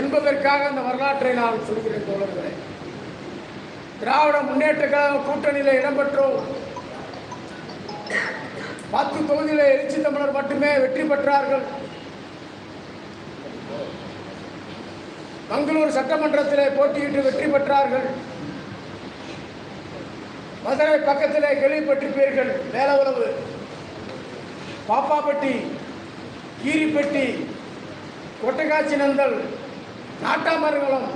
என்பதற்காக அந்த வரலாற்றை நான் சொல்கிறேன் தோழர்களே. திராவிட முன்னேற்ற கழக கூட்டணியில் இடம்பெற்றோம் பத்து தொகுதியில் எழுச்சி தமிழர் மட்டுமே வெற்றி பெற்றார்கள். மங்களூர் சட்டமன்றத்தில் போட்டியிட்டு வெற்றி பெற்றார்கள். மதுரை பக்கத்தில் கேள்விப்பட்டிருப்பீர்கள் உறவு பாப்பாப்பட்டி கீரிப்பட்டி கொட்டகாட்சி நந்தல் நாட்டாமர்களும்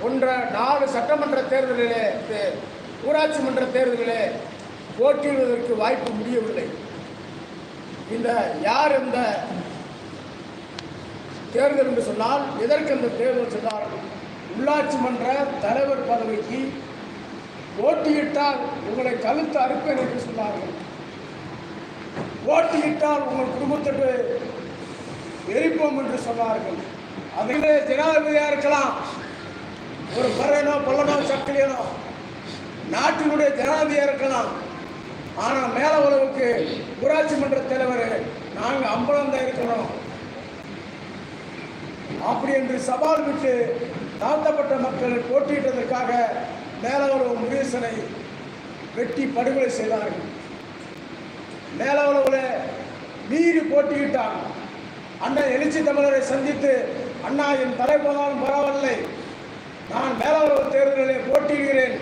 போன்ற நாலு சட்டமன்ற தேர்தலிலே ஊராட்சி மன்ற தேர்தலிலே போட்டியிடுவதற்கு வாய்ப்பு முடியவில்லை. இந்த யார் இந்த தேர்தல் என்று சொன்னால் எதற்கு அந்த தேர்தல் சொன்னார்? உள்ளாட்சி மன்ற தலைவர் பதவிக்கு போட்டியிட்டால் உங்களை கழுத்து அறுப்பேன் என்று சொன்னார்கள். போட்டியிட்டால் உங்கள் குடும்பத்திற்கு எரிப்போம் என்று சொன்னார்கள். அதிலே ஜனாதிபதியாக இருக்கலாம் ஒரு பறவைனோ பல்லனோ சக்கிலியனோ நாட்டினுடைய ஜனாதிபதியாக இருக்கலாம் ஆனால் மேல உறவுக்கு ஊராட்சி மன்ற தலைவர் நாங்கள் அம்பலம் தான் இருக்கிறோம் அப்படி என்று சவால் விட்டு தாழ்த்தப்பட்ட மக்கள் போட்டியிட்டதற்காக மேலவரவு முருகேசனை வெட்டி படுகொலை செய்தார்கள். மேலவரவுல மீறி போட்டியிட்டான் அண்ணன் எழுச்சி தமிழரை சந்தித்து அண்ணா என் தலை போனாலும் பரவாயில்லை நான் மேலவரவு தேர்தலிலே போட்டியிடுகிறேன்.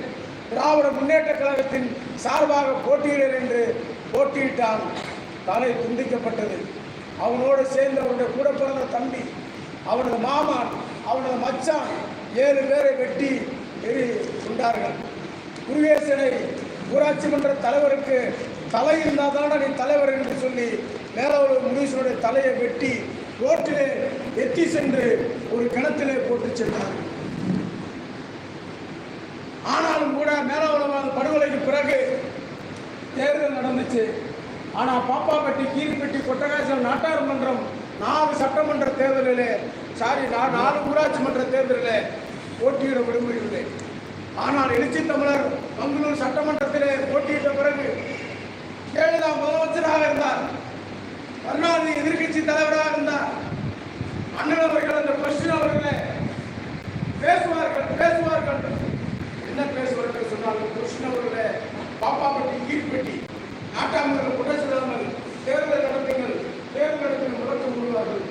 திராவிட முன்னேற்ற கழகத்தின் சார்பாக போட்டியிடுகிறேன் என்று போட்டியிட்டான் தலை துண்டிக்கப்பட்டது. அவனோடு சேர்ந்து அவனுடைய கூட பிறந்த தம்பி அவனது மாமான் அவனது மச்சான் ஏழு பேரை வெட்டி எரி கொண்டார்கள் குருவேசனை ஊராட்சி மன்ற தலைவருக்கு தலை இருந்தால் தானே நீ தலைவர் என்று சொல்லி மேலவரு முருகேசனுடைய தலையை வெட்டி ரோட்டிலே எத்தி சென்று ஒரு கிணத்திலே போட்டு சென்றார். ஆனாலும் கூட மேலவளவாத படுகொலைக்கு பிறகு தேர்தல் நடந்துச்சு. ஆனால் பாப்பாப்பட்டி கீழ்பட்டி கொட்டகாசம் நாட்டார் மன்றம் நாலு சட்டமன்ற தேர்தலிலே சாரி நான் நாலு ஊராட்சி மன்ற தேர்தலிலே போட்டியிட விரும்பவில்லை ஆனால் எழுச்சி தமிழர் மங்களூர் சட்டமன்றத்திலே போட்டியிட்ட பிறகு ஜெயலலிதா முதலமைச்சராக இருந்தார். கருணாநிதி எதிர்க்கட்சி தலைவராக இருந்தார் அண்ணன் அவர்கள் அந்த கொஸ்டின் அவர்களே பேசுவார்கள் பேசுவார்கள் என்ன பேசுவார்கள் சொன்னார்கள் கொஸ்டின் அவர்களே பாப்பாப்பட்டி கீழ்பட்டி நாட்டாமல் குடசிடாமல் தேர்தல் நடத்துங்கள் தேர்தல் நடத்துங்கள் முழக்கம் கொள்வார்கள்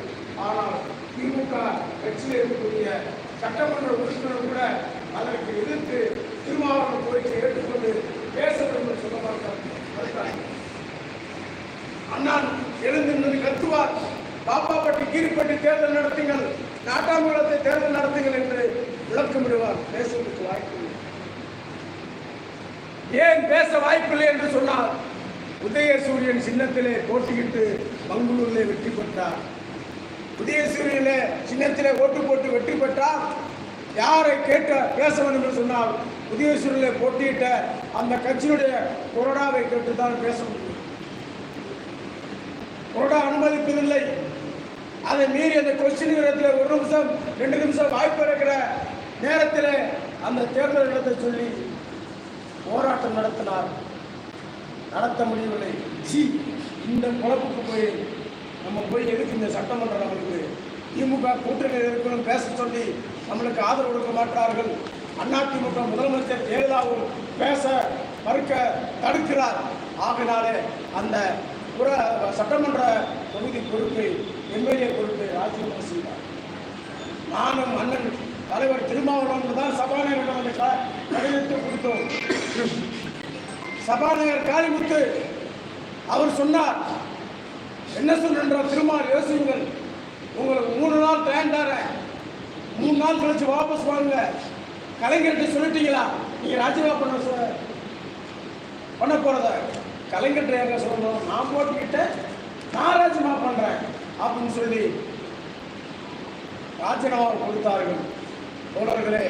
ஆனால் திமுக கட்சியில் இருக்கக்கூடிய சட்டமன்ற உறுப்பினர் கூட அதற்கு எதிர்த்து திருமாவளவன் கோரிக்கை ஏற்றுக்கொண்டு பேச வேண்டும் என்று சொல்ல மாட்டார் அண்ணான் எழுந்திருந்தது கத்துவார் பாப்பாப்பட்டி கீரிப்பட்டி தேர்தல் நடத்துங்கள் நாட்டாங்குளத்தை தேர்தல் நடத்துங்கள் என்று விளக்கமிடுவார். பேசுவதற்கு வாய்ப்பு ஏன் பேச வாய்ப்பில்லை என்று சொன்னால் உதயசூரியன் சின்னத்திலே போட்டியிட்டு மங்களூரிலே வெற்றி பெற்றார். உதயசூரியனிலே சின்னத்திலே ஓட்டு போட்டு வெற்றி பெற்றார். யாரை கேட்ட பேச வேண்டும் என்று சொன்னால் உதயசூரியனிலே போட்டியிட்ட அந்த கட்சியினுடைய கொரோடாவை கேட்டுத்தான் பேச முடியும். கொரோடா அனுமதிப்பதில்லை. அதை மீறி அந்த கொஸ்டின் நேரத்தில் ஒரு நிமிஷம் ரெண்டு நிமிஷம் வாய்ப்பு இருக்கிற நேரத்தில் அந்த தேர்தல் இடத்தை சொல்லி போராட்டம் நடத்தினார். நடத்த முடியவில்லை. சி இந்த குழப்புக்கு போய் நம்ம போய் எதுக்கு இந்த சட்டமன்றம் நம்மளுக்கு திமுக கூட்டணியில் இருக்கணும் பேச சொல்லி நம்மளுக்கு ஆதரவு கொடுக்க மாட்டார்கள். அதிமுக முதலமைச்சர் ஜெயலலிதாவும் பேச மறுக்க தடுக்கிறார். ஆகினாலே அந்த புற சட்டமன்ற தொகுதி பொறுப்பை எம்எல்ஏ பொறுப்பை ராஜினாமா செய்தார். நானும் அண்ணன் தலைவர் திருமாவளவன் தான் சபாநாயகரிடம் அந்த கடிதத்தை கொடுத்தோம். சபாநாயகர் காளிமுத்து அவர் சொன்னார் என்ன சொல்கின்ற திருமால் யோசிங்கள் உங்களுக்கு மூணு நாள் டைம் தரேன். மூணு நாள் கழிச்சு வாபஸ் வாங்க. கலைஞர்கிட்ட சொல்லிட்டீங்களா? நீங்கள் ராஜினாமா பண்ண சொ- பண்ண போகிறத கலைஞர்கிட்ட என்ன சொல்லணும் நான் போட்டுக்கிட்டேன். நான் ராஜினாமா பண்ணுறேன் அப்படின்னு சொல்லி ராஜினாமா கொடுத்தார்கள். தோழர்களே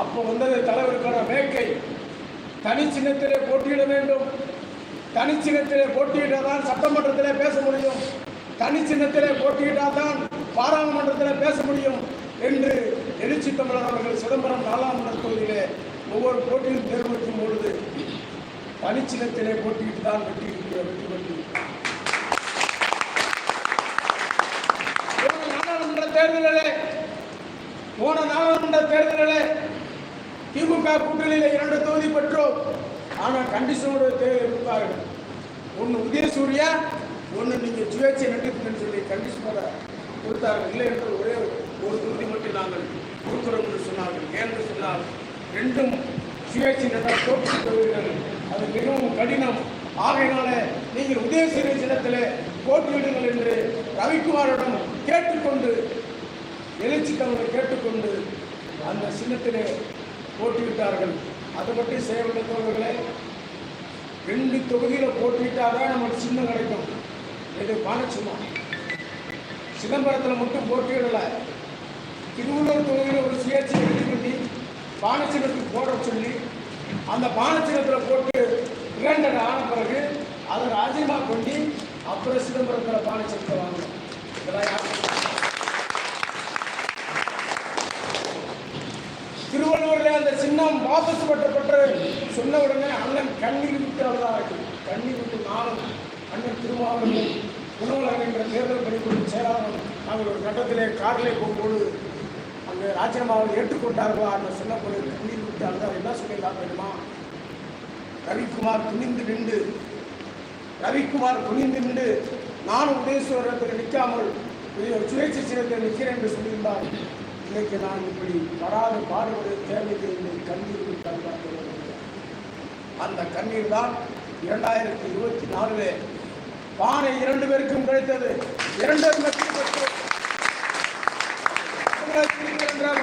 அப்போ வந்தது தலைவருக்கான வேக்கை தனி சின்னத்திலே போட்டியிட வேண்டும். தனி சின்னத்திலே போட்டியிட்டால் சட்டமன்றத்திலே பேச முடியும். தனி சின்னத்திலே போட்டியிட்டால் தான் பாராளுமன்றத்தில் பேச முடியும் என்று எழுச்சி தமிழர் அவர்கள் சிதம்பரம் நாலாமன்ற தொகுதியிலே ஒவ்வொரு போட்டியும் தேர்ந்தெடுக்கும் பொழுது தனிச்சின்னத்திலே போட்டியிட்டு தான் வெற்றி வெற்றி பெற்று போன நாடாளுமன்ற தேர்தலிலே போன நாடாளுமன்ற தேர்தலிலே திமுக கூட்டணியில் இரண்டு தொகுதி பெற்றோம். ஆனால் கண்டிஷனோட தேர்தல் கொடுத்தார்கள் ஒன்று உதயசூர்யா ஒன்று நீங்கள் சுயேட்சை நடிப்புன்னு சொல்லி கண்டிஷனோட கொடுத்தார்கள். இல்லை என்று ஒரே ஒரு தொகுதி மட்டும் நாங்கள் கொடுக்கிறோம் என்று சொன்னார்கள். ஏன்னு சொன்னால் ரெண்டும் சுயேட்சை நடத்த போட்டி தொகுதிகள் அது மிகவும் கடினம். ஆகையினால நீங்கள் உதயசூரிய சின்னத்தில் போட்டியிடுங்கள் என்று ரவிக்குமாரிடம் கேட்டுக்கொண்டு எழுச்சி தமிழை கேட்டுக்கொண்டு அந்த சின்னத்திலே போட்டிவிட்டார்கள் அதை பற்றி செய்யவில்லை தோழர்களே ரெண்டு தொகுதியில் போட்டியிட்டாதான் நமக்கு சின்னம் கிடைக்கும். இது பானச்சும்மா சிதம்பரத்தில் மட்டும் போட்டியிடலை. திருவள்ளூர் தொகுதியில் ஒரு சுயேட்சை எழுதி பண்ணி பானச்சின்னத்துக்கு போட சொல்லி அந்த பானச்சின்னத்தில் போட்டு இரண்டரை ஆன பிறகு அதை ராஜ்யமா கொண்டு அப்புறம் சிதம்பரத்தில் பானச்சின்னத்தை வாங்கணும் இதெல்லாம் அந்த சின்னம் வாபஸ் பெற்றப்பட்டு சொன்ன உடனே அண்ணன் கண்ணீர் விட்டு அழுதா கண்ணீர் விட்டு நானும் அண்ணன் திருமாவளவன் உணவுலகம் என்ற தேர்தல் பணிக்குழு செயலாளர் நாங்கள் ஒரு கட்டத்திலே காரிலே போகும்போது அங்கே ராஜினாமாவை ஏற்றுக்கொண்டார்களா என்று பொழுது கண்ணீர் விட்டு அழுதார். என்ன சொல்லிடலாம் தெரியுமா? ரவிக்குமார் துணிந்து நின்று ரவிக்குமார் துணிந்து நின்று நானும் உதயசுவரத்தில் நிற்காமல் சுயேட்சை சின்னத்தில் நிற்கிறேன் என்று சொல்லியிருந்தார். இன்னைக்கு நான் இப்படி வராது பாடுபடு தேவையில்லை என்று கண்ணீர் விட்டு அந்த கண்ணீர் தான் இரண்டாயிரத்தி இருபத்தி நாலுல பானை இரண்டு பேருக்கும் கிடைத்தது. இரண்டு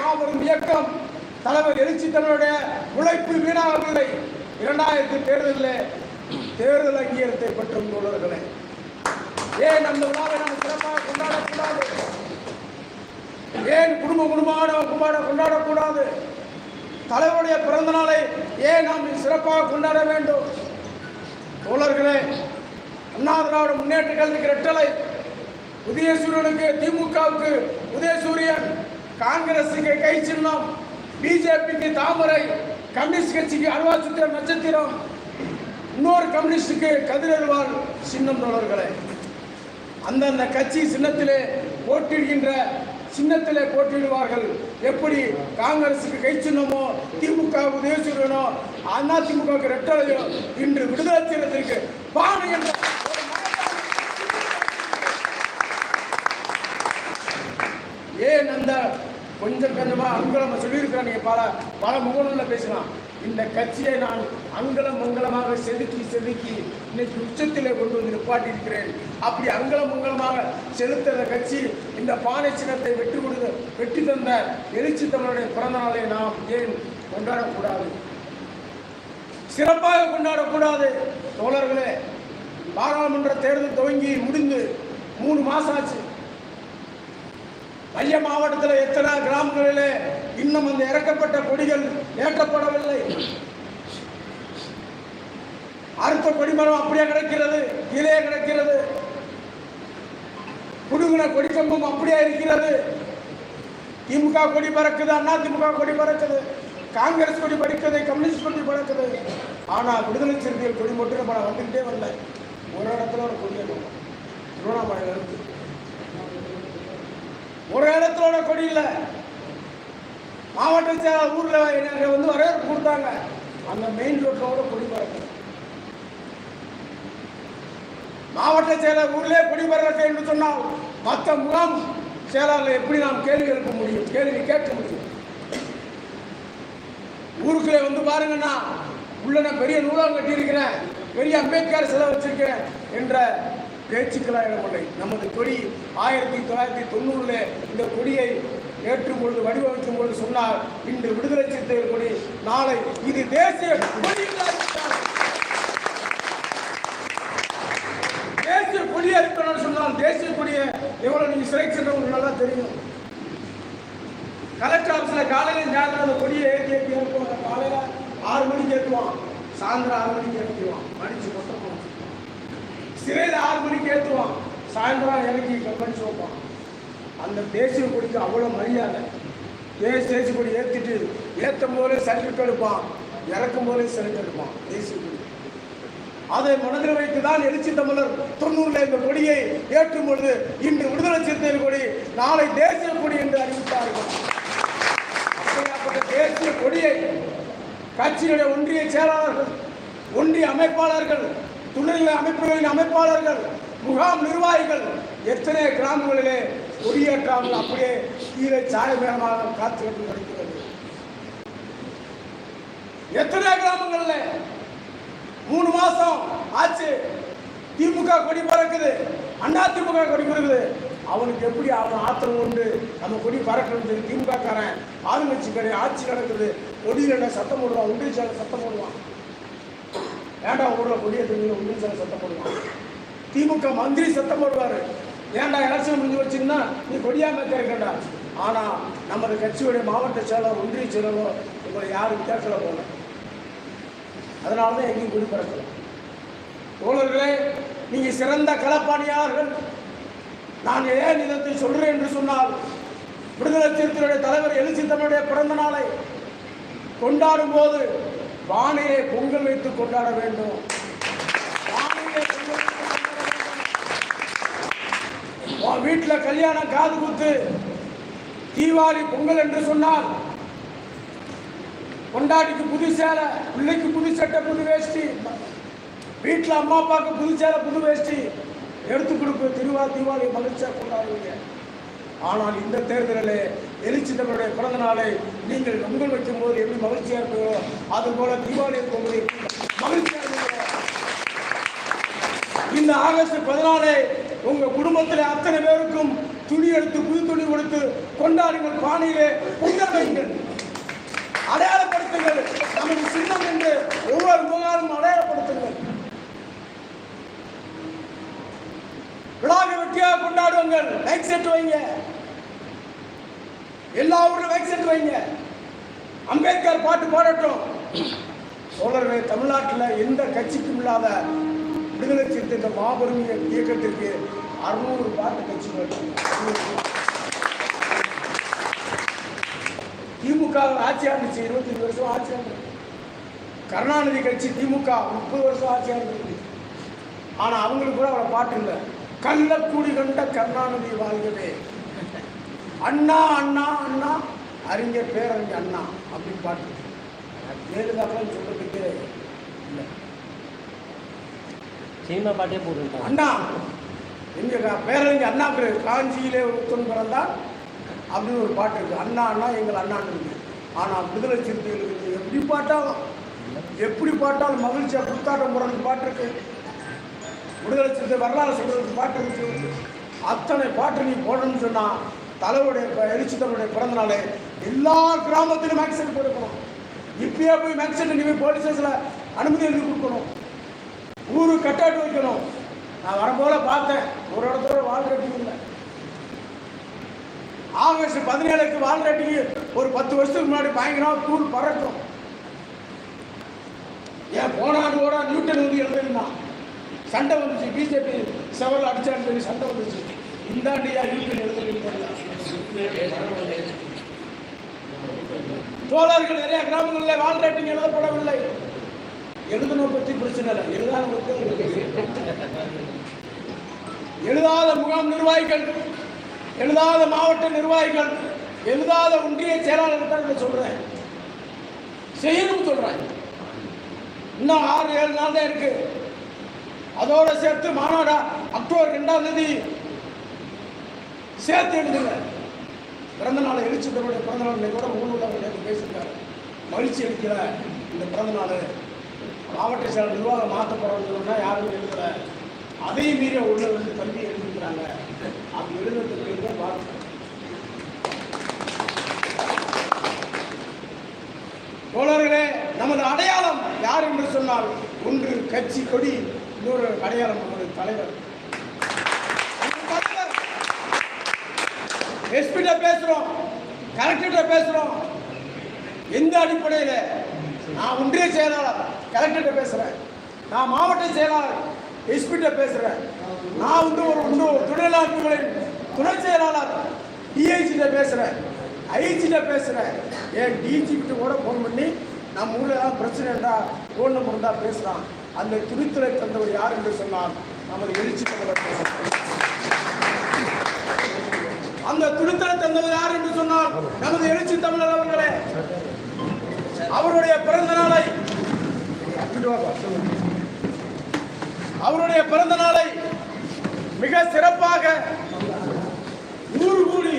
மாபெரும் இயக்கம். தலைவர் எழுச்சி தன்னுடைய உழைப்பு வீணாகவில்லை. இரண்டாயிரத்தி தேர்தலில் தேர்தல் அங்கீகாரத்தை பெற்றும் தோழர்களே. ஏன் அந்த விழாவை நாம் சிறப்பாக கொண்டாடக்கூடாது? ஏன் குடும்ப குடும்பமான குடும்ப கொண்டாடக்கூடாது? தலைவருடைய பிறந்த நாளை ஏன் நாம் சிறப்பாக கொண்டாட வேண்டும்? தோழர்களே அண்ணா திராவிட முன்னேற்ற கல்விக்கு ரெட்டலை உதயசூரியனுக்கு திமுகவுக்கு உதயசூரியன் காங்கிரஸுக்கு கை சின்னம் பிஜேபிக்கு தாமரை கம்யூனிஸ்ட் கட்சிக்கு அல்வா சுத்திர நட்சத்திரம் இன்னொரு கம்யூனிஸ்டுக்கு கதிரருவாள் சின்னம் தோழர்களே. அந்தந்த கட்சி சின்னத்திலே போட்டிடுகின்ற சின்னத்திலே போட்டியிடுவார்கள். எப்படி காங்கிரசுக்கு கை சின்னமோ திமுக உதயசூரியனோ அண்ணா திமுக ரெட்டலையோ இன்று விடுதலை சின்னத்திற்கு பானை என்ற ஏன் அந்த கொஞ்சம் கொஞ்சமா நம்ம சொல்லியிருக்கிறேன் நீங்க பல? பல முகநூலில் பேசலாம் இந்த கட்சியை நான் அங்கலம் மங்கலமாக செதுக்கி செதுக்கி இன்னைக்கு உச்சத்திலே கொண்டு வந்து நிப்பாட்டியிருக்கிறேன். அப்படி அங்கலம் மங்கலமாக செலுத்த கட்சி இந்த பானை சின்னத்தை வெற்றி கொடுத்த வெற்றி தந்த எழுச்சி தமிழனுடைய பிறந்த நாளை நாம் ஏன் கொண்டாடக்கூடாது? சிறப்பாக கொண்டாடக்கூடாது தோழர்களே. பாராளுமன்ற தேர்தல் துவங்கி முடிந்து மூணு மாசம் ஆச்சு. மைய மாவட்டத்தில் எத்தனை கிராமங்களிலே இன்னும் அந்த இறக்கப்பட்ட கொடிகள் ஏற்றப்படவில்லை. அறுத்த கொடிமரம் அப்படியே கிடக்கிறது கீழே கிடக்கிறது. புடுங்கின கொடிக்கம்பம் அப்படியே இருக்கிறது. திமுக கொடி பறக்குது அண்ணா திமுக கொடி பறக்குது. காங்கிரஸ் கொடி பறக்குது கம்யூனிஸ்ட் கொடி பறக்குது. ஆனால் விடுதலை சிறுத்தைகள் கொடி மட்டும் நம்ம வந்துக்கிட்டே வரல. ஒரு இடத்துல ஒரு கொடி திருவண்ணாமலை இருக்குது ஒரு இடத்தோட கொடி இல்லை. மாவட்ட செயலர் ஊர்ல எனக்கு வந்து வரவேற்பு கொடுத்தாங்க. அந்த மெயின் ரோட்டோட கொடி பறக்க மாவட்ட செயலர் ஊர்லயே கொடி பறக்க என்று சொன்னால் மற்ற முகாம் செயலாளர் எப்படி நாம் கேள்வி எழுப்ப முடியும்? கேள்வி கேட்க முடியும். ஊருக்குள்ளே வந்து பாருங்கன்னா உள்ள நான் பெரிய நூலகம் கட்டியிருக்கிறேன் பெரிய அம்பேத்கர் சிலை வச்சிருக்கிறேன் என்ற பேச்சுக்களாக இடமில்லை நமது கொடி ஆயிரத்தி தொள்ளாயிரத்தி தொண்ணூறில் இந்த கொடியை ஏற்றும் பொழுது வடிவமைக்கும் பொழுது சொன்னார் இன்று விடுதலை சிறுத்தைகள் கொடி நாளை இது தேசிய தேசிய கொடி அளிக்கணும்னு சொன்னால் தேசிய கொடியை எவ்வளவு நீங்க சிறை சென்றவங்க நல்லா தெரியும். கலெக்டர் ஆஃபீஸில் காலையில் சாயந்தரம் அந்த கொடியை ஏற்றி ஏற்றி ஏற்றுவாங்க காலையில் ஆறு மணிக்கு ஏற்றுவான். சாயந்தரம் ஆறு மணிக்கு ஏற்றிடுவான். மடிச்சு மொத்தம் சிறையில் ஆறு மணிக்கு ஏற்றுவான் சாயந்தரம் இறக்கி கம்பெனி வைப்பான் அந்த தேசிய கொடிக்கு அவ்வளோ மரியாதை. தேசிய தேசிய கொடி ஏற்றிட்டு ஏற்றும் போதே சர்டிஃபிகேட் எடுப்பான். இறக்கும் போதே சர்டிஃபிகேட் எடுப்பான் தேசிய கொடி. அதை மனதில் வைத்து தான் எழுச்சி தமிழர் தொண்ணூறில் இந்த கொடியை ஏற்றும் பொழுது இன்று விடுதலை சிறுத்தைகள் கொடி நாளை தேசிய கொடி என்று அறிவித்தார்கள். அப்படியாப்பட்ட தேசிய கொடியை கட்சியுடைய ஒன்றிய செயலாளர்கள் ஒன்றிய அமைப்பாளர்கள் துணைநிலை அமைப்புகளின் அமைப்பாளர்கள் முகாம் நிர்வாகிகள் எத்தனை கிராமங்களிலே கொடியேற்றாமல் அப்படியே கீழே சாயமேகமாக காத்து கொண்டு வருகிறது? எத்தனை கிராமங்களில்? மூணு மாசம் ஆச்சு. திமுக கொடி பறக்குது. அண்ணா திமுக கொடி பறக்குது. அவனுக்கு எப்படி அவன் ஆத்திரம் உண்டு நம்ம கொடி பறக்கிறது திமுக காரன் ஆளுங்கட்சி கடை ஆட்சி நடக்குது. கொடியில் என்ன சத்தம் போடுவான் உண்டிய சத்தம் போடுவான். ஏன்டா ஊரில் கொடிய தூங்கி உண்டிய சார் சத்தம் போடுவான் திமுக மந்திரி சத்தம் போடுவார். ஏன்டா எலெக்ஷன் முடிஞ்சு வச்சுன்னா நீ கொடியாம கேட்கண்டா ஆனால் நமது கட்சியுடைய மாவட்ட செயலர் ஒன்றிய செயலரோ உங்களை யாரும் கேட்கல போகல அதனால தான் எங்கேயும் குடி பிறக்கல. தோழர்களே நீங்கள் சிறந்த களப்பாணியார்கள் நான் ஏன் இதத்தை சொல்கிறேன் என்று சொன்னால் விடுதலை சிறுத்தையுடைய தலைவர் எழுச்சி தமிழுடைய பிறந்த நாளை கொண்டாடும் போது வானிலே பொங்கல் வைத்து கொண்டாட வேண்டும். வீட்டில் கல்யாணம் காது குத்து. தீபாவளி பொங்கல் என்று சொன்னால் கொண்டாடிக்கு புது சேலை பிள்ளைக்கு புது சட்டை புது வேஷ்டி. வீட்டில் அம்மா அப்பாவுக்கு புது சேலை புது வேஷ்டி. எடுத்து கொடுப்பு திருவா தீபாவளி மகிழ்ச்சியாக கொண்டாடுவீங்க. ஆனால் இந்த தேர்தலில் எழுச்சி பிறந்த நாளை நீங்கள் பொங்கல் வைக்கும் போது எப்படி மகிழ்ச்சியாக இருக்கிறோம் அது போல தீபாவளி பொங்கல் மகிழ்ச்சியாக இந்த ஆகஸ்ட் பதினாலே உங்க குடும்பத்தில் அத்தனை பேருக்கும் துணி எடுத்து புது துணி கொடுத்து கொண்டாடுங்கள் பானையிலே பொங்கல் வைங்கள் அடையாளப்படுத்துங்கள். நமது சின்னம் என்று ஒவ்வொரு முகாரும் அடையாளப்படுத்துங்கள். விழாவை வெட்டியாக கொண்டாடுவாங்கள் லைட் செட் வைங்க. எல்லா ஊர்ல வேக்சின் வைங்க. அம்பேத்கர் பாட்டு பாடட்டும். சோழர்களே தமிழ்நாட்டில் எந்த கட்சிக்கும் இல்லாத விடுதலை சிறுத்தை இந்த மாபெரும் இயக்கத்திற்கு அறுநூறு பாட்டு கட்சிகள் திமுக ஆட்சி ஆண்டுச்சு இருபத்தஞ்சு வருஷம் ஆட்சி ஆண்டு கருணாநிதி கட்சி திமுக முப்பது வருஷம் ஆட்சி ஆண்டு ஆனால் அவங்களுக்கு கூட அவளை பாட்டு இல்லை. கள்ளக்கூடி கண்ட கருணாநிதி வாழ்கவே. அண்ணா அண்ணா அண்ணா. அறிஞர் பேரறிஞர் அண்ணா அப்படின்னு பாட்டு. ஜெயலலிதாக்கெல்லாம் சொல்றதுக்கு இல்லை. சினிமா பாட்டே போட்டுட்டாங்க அண்ணா. எங்க க- பேரறிஞர் அண்ணா பேர். காஞ்சியிலே ஒருத்தன் பிறந்தால் அப்படின்னு ஒரு பாட்டு இருக்கு. அண்ணா அண்ணா எங்கள் அண்ணான்னு இருக்கு ஆனால் விடுதலை சிறுத்தைகளுக்கு எப்படி பாட்டாலும் எப்படி பாட்டாலும் மகிழ்ச்சியா புத்தாட்டம் போடுறதுக்கு பாட்டு இருக்கு. விடுதலை சிறுத்தை வரலாறு சொல்றதுக்கு பாட்டு இருக்கு. அத்தனை பாட்டு நீ போடணும்னு சொன்னா தலைவருடைய எழுச்சித்தனுடைய பிறந்த நாளே எல்லா கிராமத்திலும் மேக்சிட் கொடுக்கணும். இப்பயே போய் மேக்சிட் நீ போய் போலீஸ் ஸ்டேஷனில் அனுமதி எழுதி கொடுக்கணும். ஊரு கட்டாட்டு வைக்கணும். நான் வரும்போல பார்த்தேன். ஒரு இடத்துல வால் ரேட்டிங் இல்லை. ஆகஸ்ட் பதினேழுக்கு வால் ரேட்டிங் ஒரு பத்து வருஷத்துக்கு முன்னாடி பயங்கரமாக தூள் பறக்கும். ஏன் போனாடு கூட நியூட்டன் வந்து எழுதிருந்தான் சண்டை வந்துச்சு. பிஜேபி செவல் அடிச்சான்னு சொல்லி சண்டை வந்துச்சு. இந்தாண்டியா நியூட்டன் எழுதுறது தோழர்கள் நிறைய கிராமங்களில் வால் ரேட்டிங் எழுதப்படவில்லை. எழுதணும் பற்றி பிரச்சனை இல்லை. எழுதாத எழுதாத முகாம் நிர்வாகிகள் எழுதாத மாவட்ட நிர்வாகிகள் எழுதாத ஒன்றிய செயலாளர் தான் நான் சொல்றேன். செய்யணும் சொல்கிறேன் இன்னும் ஆறு ஏழு நாள் தான் இருக்கு. அதோட சேர்த்து மாநாடா அக்டோபர் ரெண்டாம் தேதி சேர்த்து எழுதுங்க. பிறந்த நாள் எழுச்சி தன்னுடைய பிறந்த நாள் இன்னைக்கு கூட மூணு நேற்று பேசியிருக்காரு. மகிழ்ச்சி அளிக்கிற இந்த பிறந்த நாள். மாவட்ட செயலர் நிர்வாகம் மாற்றப்படுறதுன்னா யாரும் எழுதலை. அதையும் மீறிய உள்ள வந்து எழுதியிருக்கிறாங்க. எழுதிக்கிறாங்க அப்படி எழுதுறதுக்கு தான் பார்த்து தோழர்களே நமது அடையாளம் யார் என்று சொன்னால் ஒன்று கட்சி கொடி இன்னொரு அடையாளம் நமது தலைவர். எஸ்பிட்ட பேசுறோம். கலெக்டர்கிட்ட பேசுறோம். எந்த அடிப்படையில்? நான் ஒன்றிய செயலாளர். கலெக்டர்கிட்ட பேசுறேன். நான் மாவட்ட செயலாளர். எஸ்பிட்ட பேசுறேன். நான் வந்து ஒரு இன்னொரு ஒரு தொழிலாளர்களின் துணை செயலாளர். டிஐஜிட்ட பேசுறேன். ஐஜிட்ட பேசுறேன். ஏன் டிஜிபிட்ட கூட ஃபோன் பண்ணி நம்ம ஊரில் ஏதாவது பிரச்சனை இருந்தால் ஃபோன் நம்பர் இருந்தால் பேசலாம். அந்த துணித்துறை தந்தவர் யார் என்று சொன்னால் நமது எழுச்சி தலைவர் பேசுகிறேன் அந்த துணித்தலை தந்தவர் யார் என்று சொன்னால் நமது எழுச்சி தமிழர் அவர்களே. அவருடைய பிறந்த நாளை அவருடைய பிறந்த நாளை மிக சிறப்பாக ஊர் கூடி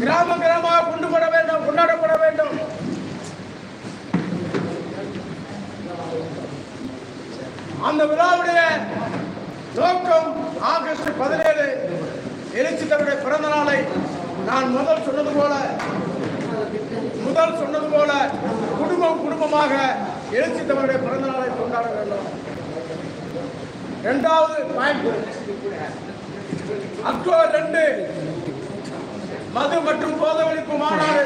கிராம கிராமமாக கொண்டு வேண்டும் கொண்டாடப்பட வேண்டும். அந்த விழாவுடைய நோக்கம் ஆகஸ்ட் பதினேழு எழுச்சித்தனுடைய பிறந்த நாளை நான் முதல் சொன்னது போல முதல் சொன்னது போல குடும்பம் குடும்பமாக எழுச்சி தன்னுடைய பிறந்த நாளை கொண்டாட வேண்டும். இரண்டாவது அக்டோபர் ரெண்டு மது மற்றும் போதவழிப்பு மாநாடு.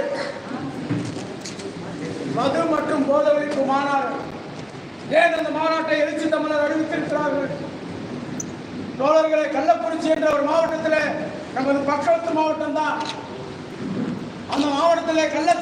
மது மற்றும் போதவழிப்பு மாநாடு. ஏன் அந்த மாநாட்டை எழுச்சி தமிழர் அறிவித்திருக்கிறார்கள்? தோழர்களை கள்ளக்குறிச்சி என்ற ஒரு மாவட்டத்தில் நமது பக்கத்து மாவட்டம் தான் அந்த மாவட்டத்தில் கள்ளச்சா